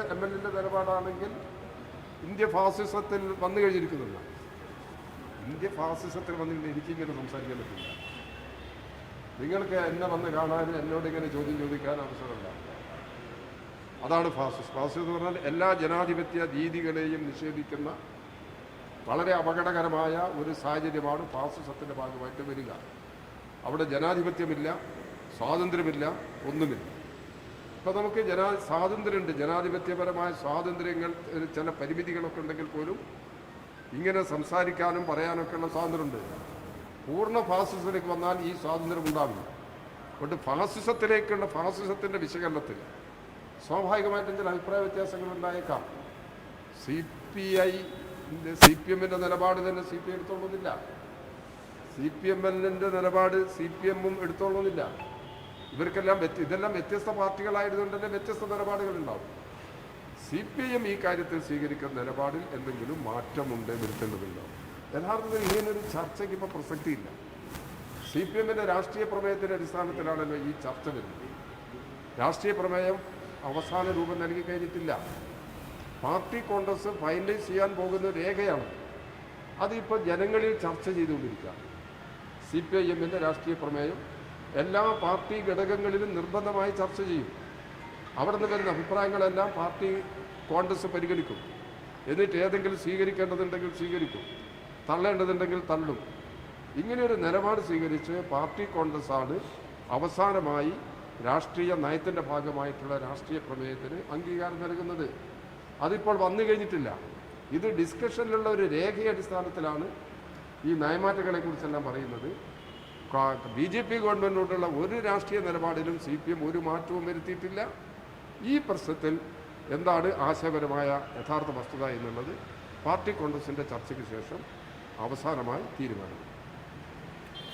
M L എന്റെ നിലപാടാണെങ്കിൽ India ഫാസിസത്തിൽ വന്നു കഴിഞ്ഞിരിക്കുന്നില്ല India ഫാസിസത്തിൽ വന്നിട്ട് എനിക്കിങ്ങനെ സംസാരിക്കാൻ പറ്റില്ല. നിങ്ങൾക്ക് എന്നെ വന്ന് കാണാനും എന്നോട് ഇങ്ങനെ ചോദ്യം ചോദിക്കാൻ അവസരമില്ല. അതാണ് ഫാസിസ്. ഫാസിസ് എന്ന് പറഞ്ഞാൽ എല്ലാ ജനാധിപത്യ രീതികളെയും നിഷേധിക്കുന്ന വളരെ അപകടകരമായ ഒരു സാഹചര്യമാണ് ഫാസിസത്തിന്റെ ഭാഗമായിട്ട് വരിക. അവിടെ ജനാധിപത്യമില്ല സ്വാതന്ത്ര്യമില്ല ഒന്നുമില്ല. ഇപ്പം നമുക്ക് ജനാ സ്വാതന്ത്ര്യമുണ്ട്. ജനാധിപത്യപരമായ സ്വാതന്ത്ര്യങ്ങൾ ചില പരിമിതികളൊക്കെ ഉണ്ടെങ്കിൽ പോലും ഇങ്ങനെ സംസാരിക്കാനും പറയാനൊക്കെയുള്ള സ്വാതന്ത്ര്യമുണ്ട്. പൂർണ ഫാസിസത്തിലേക്ക് വന്നാൽ ഈ സ്വാതന്ത്ര്യം ഉണ്ടാവില്ല. അതുകൊണ്ട് ഫാസിസത്തിലേക്കുള്ള ഫാസിസത്തിന്റെ വിശകലനത്തിൽ സ്വാഭാവികമായിട്ടും ചില അഭിപ്രായ വ്യത്യാസങ്ങൾ ഉണ്ടായേക്കാം. C P I C P എമ്മിന്റെ നിലപാട് തന്നെ സി പി ഐ എടുത്തോളുന്നില്ല. സി പി എം എല്ലിന്റെ നിലപാട് സി പി എമ്മും എടുത്തോളുന്നില്ല. ഇവർക്കെല്ലാം വ്യത്യ ഇതെല്ലാം വ്യത്യസ്ത പാർട്ടികളായതുകൊണ്ട് തന്നെ വ്യത്യസ്ത നിലപാടുകൾ ഉണ്ടാവും സി പി എം ഈ കാര്യത്തിൽ സ്വീകരിക്കുന്ന നിലപാടിൽ എന്തെങ്കിലും മാറ്റമുണ്ട് വരുത്തേണ്ടതുണ്ടാവും യഥാർത്ഥത്തിൽ ഇങ്ങനൊരു ചർച്ചയ്ക്ക് ഇപ്പോൾ പ്രസക്തിയില്ല. സി പി എമ്മിന്റെ രാഷ്ട്രീയ പ്രമേയത്തിന്റെ അടിസ്ഥാനത്തിലാണല്ലോ ഈ ചർച്ച വരുന്നത്. രാഷ്ട്രീയ പ്രമേയം അവസാന രൂപം നൽകി കഴിഞ്ഞിട്ടില്ല. പാർട്ടി കോൺഗ്രസ് ഫൈനലൈസ് ചെയ്യാൻ പോകുന്ന രേഖയാണ് അതിപ്പോൾ ജനങ്ങളിൽ ചർച്ച ചെയ്തുകൊണ്ടിരിക്കുക. സി പി ഐ എമ്മിന്റെ രാഷ്ട്രീയ പ്രമേയം എല്ലാ പാർട്ടി ഘടകങ്ങളിലും നിർബന്ധമായി ചർച്ച ചെയ്യും. അവിടെ നിന്ന് വരുന്ന അഭിപ്രായങ്ങളെല്ലാം പാർട്ടി കോൺഗ്രസ് പരിഗണിക്കും. എന്നിട്ട് ഏതെങ്കിലും സ്വീകരിക്കേണ്ടതുണ്ടെങ്കിൽ സ്വീകരിക്കും. തള്ളേണ്ടതുണ്ടെങ്കിൽ തള്ളും. ഇങ്ങനെയൊരു നിലപാട് സ്വീകരിച്ച് പാർട്ടി കോൺഗ്രസ്സാണ് അവസാനമായി രാഷ്ട്രീയ നയത്തിന്റെ ഭാഗമായിട്ടുള്ള രാഷ്ട്രീയ പ്രമേയത്തിന് അംഗീകാരം നൽകുന്നത്. അതിപ്പോൾ വന്നു കഴിഞ്ഞിട്ടില്ല. ഇത് ഡിസ്കഷനിലുള്ള ഒരു രേഖയടിസ്ഥാനത്തിലാണ് ഈ നയമാറ്റങ്ങളെക്കുറിച്ചെല്ലാം പറയുന്നത്. ബി ജെ പി ഗവൺമെന്റിനോടുള്ള ഒരു രാഷ്ട്രീയ നിലപാടിലും സി പി എം ഒരു മാറ്റവും വരുത്തിയിട്ടില്ല. ഈ പ്രശ്നത്തിൽ എന്താണ് ആശയപരമായ യഥാർത്ഥ വസ്തുത എന്നുള്ളത് പാർട്ടി കോൺഗ്രസിന്റെ ചർച്ചയ്ക്ക് ശേഷം അവസാനമായി തീരുമാനം